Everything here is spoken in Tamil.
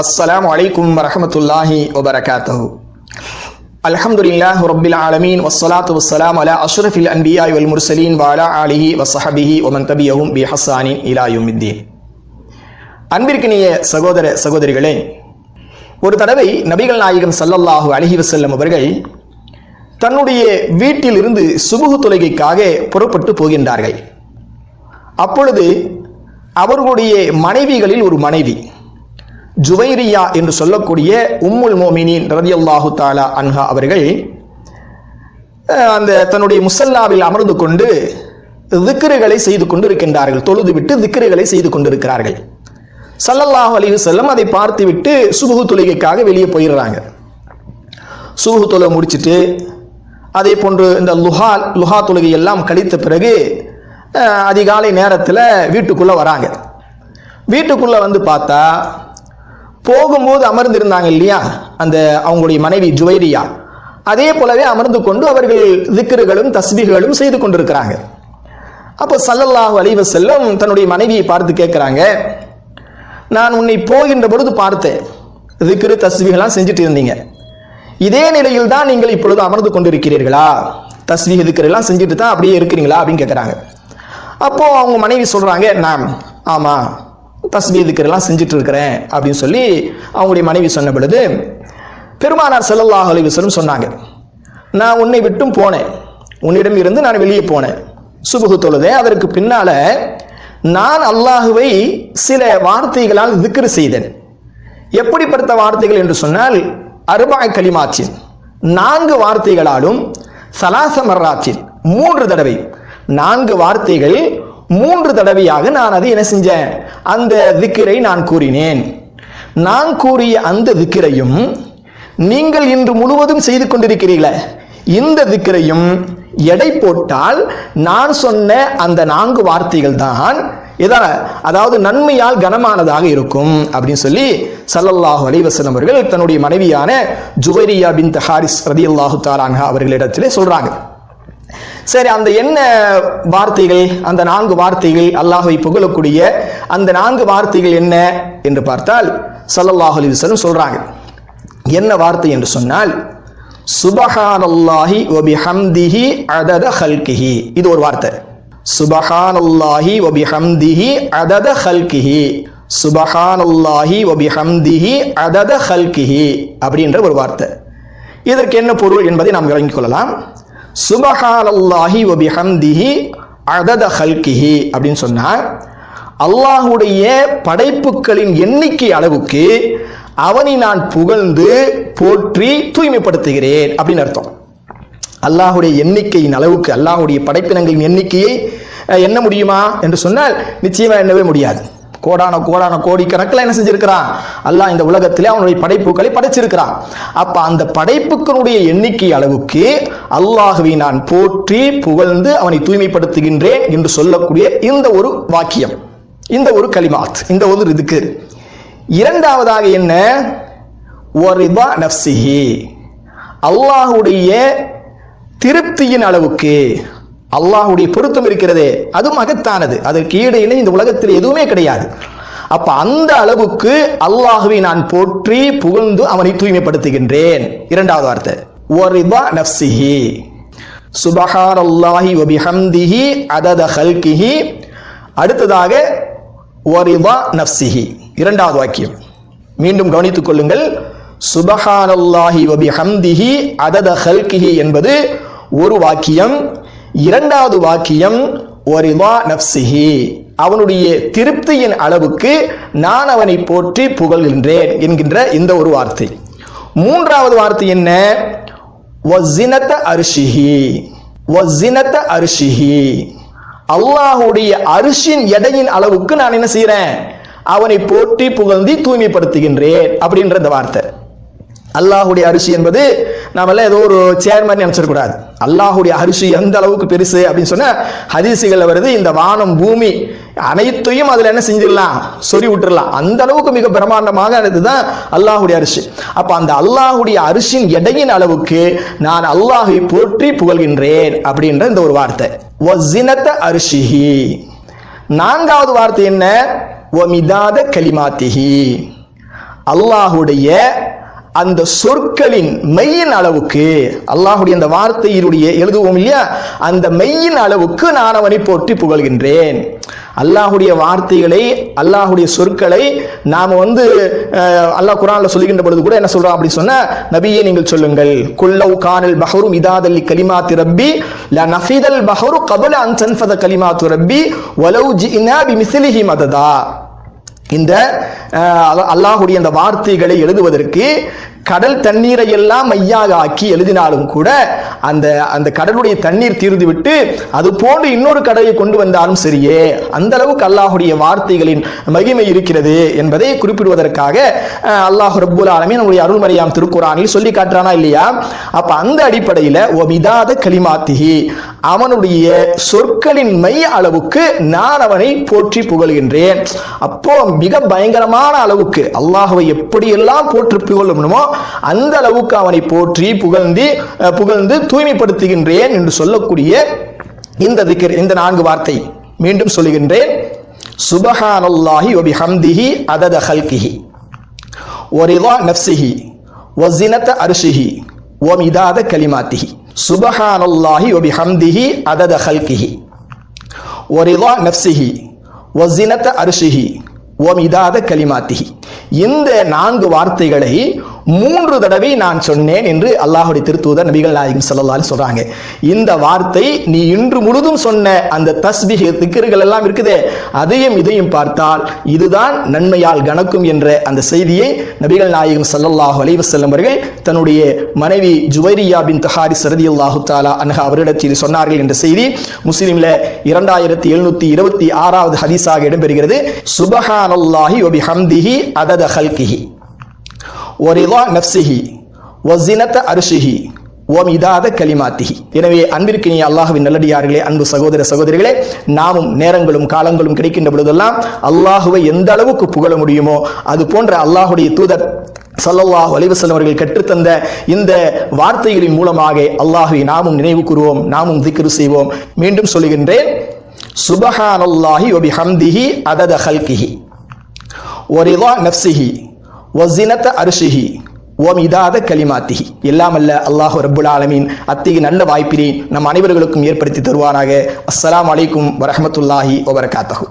அஸ்ஸலாம் வலைக்கும் வரமத்துல்லாஹி வபரகாத்தஹூ அல்ஹம்துலில்லாஹ் ரப்பில் ஆலமீன் வஸ்ஸலாத்து வஸ்ஸலாம் அலா அஷ்ரஃபில் அன்பியாய் வல் முர்சலீன் வாலா அலிஹி வசஹபிஹி ஒமன் தபியவும் பி ஹசானின் இலாயுமித்தீன் அன்பிற்கினிய சகோதர சகோதரிகளே ஒரு தடவை நபிகள் நாயகம் சல்லல்லாஹு அலஹி வசல்லம் அவர்கள் தன்னுடைய வீட்டிலிருந்து சுபுகு தொழுகைக்காக புறப்பட்டு போகின்றார்கள். அப்பொழுது அவர்களுடைய மனைவிகளில் ஒரு மனைவி ஜுவைரியா என்று சொல்லக்கூடிய உம்முல் மோமினின் ரதியல்லாஹு தாலா அன்ஹா அவர்கள் அந்த தன்னுடைய முசல்லாவில் அமர்ந்து கொண்டு திக்ருகளை செய்து கொண்டு இருக்கின்றார்கள் தொழுது விட்டு திக்ருகளை செய்து கொண்டிருக்கிறார்கள். சல்லல்லாஹு அலைஹி செல்லம் அதை பார்த்துவிட்டு சுபுகு தொழுகைக்காக வெளியே போயிடுறாங்க. சுபுகு தொழுகை முடிச்சுட்டு அதே போன்று இந்த லுஹா லுஹா தொழுகை எல்லாம் கழித்த பிறகு அதிகாலை நேரத்தில் வீட்டுக்குள்ளே வராங்க. வீட்டுக்குள்ளே வந்து பார்த்தா போகும்போது அமர்ந்திருந்தாங்க இல்லையா? அந்த அவங்களுடைய மனைவி ஜுவைரியா. அதே போலவே அமர்ந்து கொண்டு அவர்கள் திக்கர்களும் தஸ்பிகளும் செய்து கொண்டிருக்கிறாங்க. அப்போ சல்லல்லாஹு அலைவ செல்லம் தன்னுடைய மனைவியை பார்த்து கேட்குறாங்க நான் உன்னை போகின்ற பொழுது பார்த்தேன். திக்ரு தஸ்விகளாம் செஞ்சுட்டு இருந்தீங்க. இதே நிலையில் தான் நீங்கள் இப்பொழுது அமர்ந்து கொண்டிருக்கிறீர்களா? தஸ்பீக திக்கரெல்லாம் செஞ்சுட்டு தான் அப்படியே இருக்கிறீங்களா? அப்படின்னு கேட்குறாங்க. அப்போ அவங்க மனைவி சொல்றாங்க நான் ஆமாம் தஸ்பீ திக்ரெல்லாம் செஞ்சுட்டு இருக்கிறேன் அப்படின்னு சொல்லி அவங்களுடைய மனைவி சொன்ன பொழுது பெருமானார் செல்லல்லாஹ் அலைஹி சொன்னாங்க நான் உன்னை விட்டும் போனேன். உன்னிடம் இருந்து நான் வெளியே போனேன். சுபுகு தொழுதேன் அதற்கு பின்னால நான் அல்லாஹுவை சில வார்த்தைகளால் திக்ரு செய்தேன். எப்படிப்பட்ட வார்த்தைகள் என்று சொன்னால் அருபாய் களிமாச்சின் நான்கு வார்த்தைகளாலும் சலாசமர்ராச்சின் மூன்று தடவை நான்கு வார்த்தைகள் மூன்று தடவையாக நான் அதை என்ன செஞ்சேன்? அந்த திக்கிரை நான் கூறினேன். நான் கூறிய அந்த திக்கிரையும் நீங்கள் இன்று முழுவதும் செய்து கொண்டிருக்கிறீர்களே. இந்த திக்கிரையும் எடை போட்டால் நான் சொன்ன அந்த நான்கு வார்த்தைகள் தான் இதான அதாவது நன்மையால் கனமானதாக இருக்கும் அப்படின்னு சொல்லி சல்லல்லாஹு அலைஹி அவர்கள் தன்னுடைய மனைவியான ஜுவைரியா பின் ஹாரிஸ் ரதியல்லாஹு தாரான்ஹா அவர்களிடத்திலே சொல்றாங்க. சரி அந்த என்ன வார்த்தைகள் அந்த நான்கு வார்த்தைகள் அல்லாஹை புகழக்கூடிய அந்த நான்கு வார்த்தைகள் என்ன என்று பார்த்தால் ஸல்லல்லாஹு அலைஹி சொல்றாங்க. என்ன வார்த்தை என்று சொன்னால் சுபஹானல்லாஹி வபிஹம்திஹி அதத ஹல்கிஹி இது ஒரு வார்த்தை. சுபஹானல்லாஹி வபிஹம்திஹி அதத ஹல்கிஹி சுபஹானல்லாஹி வபிஹம்திஹி அதத ஹல்கிஹி அப்படின்ற ஒரு வார்த்தை. இதற்கு என்ன பொருள் என்பதை நாம் விளங்கிக் கொள்ளலாம். சுபஹானல்லாஹி வபிஹம்திஹி அதத ஹல்கிஹி அப்படின்னு சொன்னால் அல்லாஹுடைய படைப்புகளின் எண்ணிக்கை அளவுக்கு அவனை நான் புகழ்ந்து போற்றி தூய்மைப்படுத்துகிறேன் அப்படின்னு அர்த்தம். அல்லாஹுடைய எண்ணிக்கையின் அளவுக்கு அல்லாஹுடைய படைப்பினங்களின் எண்ணிக்கையை என்ன எண்ண முடியுமா? என்று சொன்னால் நிச்சயமாக என்னவே முடியாது. கோடான கோடான கோடி கணக்கில் என்ன செஞ்சிருக்கிறான்? அல்லாஹ் இந்த உலகத்திலே அவனுடைய படைப்புகளை படைச்சிருக்கிறான். அப்ப அந்த படைப்புகளுடைய எண்ணிக்கை அளவுக்கு அல்லாஹுவை நான் போற்றி புகழ்ந்து அவனை தூய்மைப்படுத்துகின்றேன் என்று சொல்லக்கூடிய இந்த ஒரு வாக்கியம் இந்த ஒரு கலிமாத் இந்த ஒரு இதுக்கு. இரண்டாவதாக என்ன? ஒரிபா நப்சிஹி அல்லாஹுடைய திருப்தியின் அளவுக்கு அல்லாஹுடைய பொருத்தம் இருக்கிறதே அது மகத்தானது அதற்கு ஈடு இணை இந்த உலகத்தில் எதுவுமே கிடையாது. அப்ப அந்த அளவுக்கு அல்லாஹுவை நான் போற்றி புகழ்ந்து அவனை தூய்மைப்படுத்துகின்றேன். இரண்டாவது வார்த்தை. ஒரிபா நப்சிஹி சுபஹான் அல்லாஹி வபிஹம்திஹி அதத ஹல்கிஹி. அடுத்ததாக ஒரிபா நப்சிஹி இரண்டாவது வாக்கியம். மீண்டும் கவனித்துக் கொள்ளுங்கள். சுபஹானல்லாஹி வபிஹம்திஹி அதத ஹல்கிஹி என்பது ஒரு வாக்கியம். இரண்டாவது வாக்கியம் ஒரிபா நப்சிஹி அவனுடைய திருப்தியின் அளவுக்கு நான் அவனை போற்றி புகழ்கின்றேன் என்கின்ற இந்த ஒரு வார்த்தை. மூன்றாவது வார்த்தை என்ன? வஸினத அரிஷிஹி. வஸினத அரிஷிஹி. அல்லாஹுடைய அரிசின் எடையின் அளவுக்கு நான் என்ன செய்கிறேன் அவனை போற்றி புகழ்ந்து தூய்மைப்படுத்துகின்றேன் அப்படின்ற இந்த வார்த்தை. அல்லாஹுடைய அரிசி என்பது நாமெல்லாம் ஏதோ ஒரு சேர்மன் நினச்சிடக்கூடாது அல்லாஹுடைய அரிசி எந்த அளவுக்கு பெருசு அப்படின்னு சொன்னால் ஹதீசுகள்ல வருது இந்த வானம் பூமி அனைத்தையும் அதில் என்ன செஞ்சிடலாம்? சொறி விட்டுறலாம் அந்த அளவுக்கு மிக பிரம்மாண்டமாக இதுதான் அல்லாஹுடைய அரிசி. அப்போ அந்த அல்லாஹுடைய அரிசியின் எடையின் அளவுக்கு நான் அல்லாஹை போற்றி புகழ்கின்றேன் அப்படின்ற இந்த ஒரு வார்த்தை. வஸினத அரிசிஹி. நான்காவது வார்த்தை என்ன? ஒமிதாத கலிமாத்திஹி. அல்லாஹுடைய அந்த சொற்களின் மெய்யின் அளவுக்கு அல்லாஹுடைய அந்த வார்த்தையினுடைய எழுதுவோம் இல்லையா? அந்த மெய்யின் அளவுக்கு நான் அவனை போற்றி புகழ்கின்றேன். அல்லாஹுடைய வார்த்தைகளை அல்லாஹுடைய சொற்களை நாம வந்து அஹ், அல்லாஹ் குரானில் சொல்லுகின்ற பொழுது கூட என்ன சொல்றோம் அப்படி சொன்னா நபியே நீங்கள் சொல்லுங்கள். குள்ளவு கானல் பஹரும் இதாதல்லி கலிமா திரப்பி ல நஃபிதல் பஹரு கபல அன் கலிமா கலிமாத்து ரப்பி வலவ் ஜிஇனா பிமிஸ்லிஹி மததா. இந்த அஹ், அல்லாஹுடைய அந்த வார்த்தைகளை எழுதுவதற்கு கடல் தண்ணீரை எல்லாம் மையாக ஆக்கி எழுதினாலும் கூட அந்த அந்த கடலுடைய தண்ணீர் தீர்ந்து விட்டு அது போன்று இன்னொரு கடலை கொண்டு வந்தாலும் சரியே. அந்த அளவுக்கு அல்லாஹுடைய வார்த்தைகளின் மகிமை இருக்கிறது என்பதை குறிப்பிடுவதற்காக அல்லாஹ் ரப்புல் ஆலமீன் நம்முடைய அருள்மறையாம் திருக்குறானில் சொல்லி காட்டுறானா இல்லையா? அப்ப அந்த அடிப்படையில் ஒமிதாத களிமாத்திகி அவனுடைய சொற்களின் மை அளவுக்கு நான் அவனை போற்றி புகழ்கின்றேன். அப்போ மிக பயங்கரமான அளவுக்கு அல்லாஹுவை எப்படியெல்லாம் போற்றி புகழணுமோ அந்த அளவுக்கு அவனை போற்றி புகழ்ந்து புகழ்ந்து தூய்மைப்படுத்துகின்றேன் என்று சொல்லக்கூடிய இந்த திக்கர் இந்த நான்கு வார்த்தை மீண்டும் சொல்லுகின்றேன். சுபஹானல்லாஹி ஒபிஹம்திஹி அதத ஹல்கிஹி. ஒரிலா நப்சிஹி ஒசினத்த அரிசிஹி ஒமிதாத கலிமாத்திஹி. சுபஹானல்லாஹி ஒபிஹம்திஹி அதத ஹல்கிஹி. ஒரிலா நப்சிஹி ஒசினத்த அரிசிஹி ஓமிதாத கலிமாத்திகி இந்த நான்கு வார்த்தைகளை மூன்று தடவை நான் சொன்னேன் என்று அல்லாஹுடைய திருத்தூதர் நபிகள் நாயகம் ஸல்லல்லாஹு சொல்றாங்க. இந்த வார்த்தை நீ இன்று முழுதும் சொன்ன அந்த தஸ்பிக திக்கர்கள் எல்லாம் இருக்குதே அதையும் இதையும் பார்த்தால் இதுதான் நன்மையால் கணக்கும் என்ற அந்த செய்தியை நபிகள் நாயகம் சல்லல்லாஹு அலைஹி அவர்கள் தன்னுடைய மனைவி ஜுவைரியா பின் தஹாரி சரதி அல்லாஹு தாலா அன்ஹா அவரிடத்தில் சொன்னார்கள் என்ற செய்தி முஸ்லீம்ல இரண்டாயிரத்தி எழுநூத்தி இருபத்தி ஆறாவது ஹதீஸாக இடம்பெறுகிறது. சுபஹானல்லாஹி வபிஹம்திஹி அதத ஹல்கிஹி. ஒரிலா நப்சிஹி ஒசினத்த அரிசிஹி ஓமிதாத களிமாத்திஹி எனவே அன்பிற்கு நீ அல்லாஹுவின் நல்லடியார்களே அன்பு சகோதர சகோதரிகளே நாமும் நேரங்களும் காலங்களும் கிடைக்கின்ற பொழுதெல்லாம் அல்லாஹுவை எந்த அளவுக்கு புகழ முடியுமோ அது போன்ற அல்லாஹுடைய தூதர் சல்லல்லாஹ் அலைஹி அவர்கள் கற்றுத்தந்த இந்த வார்த்தைகளின் மூலமாக அல்லாஹுவை நாமும் நினைவு கூறுவோம் நாமும் திக்ரு செய்வோம். மீண்டும் சொல்லுகின்றேன் சுபஹானல்லாஹி வபிஹம்திஹி அதத ஹல்கிஹி. ஒரிதா நப்சிஹி வசினத்த அரிசிஹி ஓம் கலிமாத்திஹி எல்லாம் எல்லாமல்ல அல்லாஹு ரபுல் ஆலமீன் அத்தகைய நல்ல வாய்ப்பினை நம் அனைவர்களுக்கும் ஏற்படுத்தி தருவானாக. அஸ்ஸலாமு அலைக்கும் வரஹ்மத்துல்லாஹி வபரகாத்தஹு.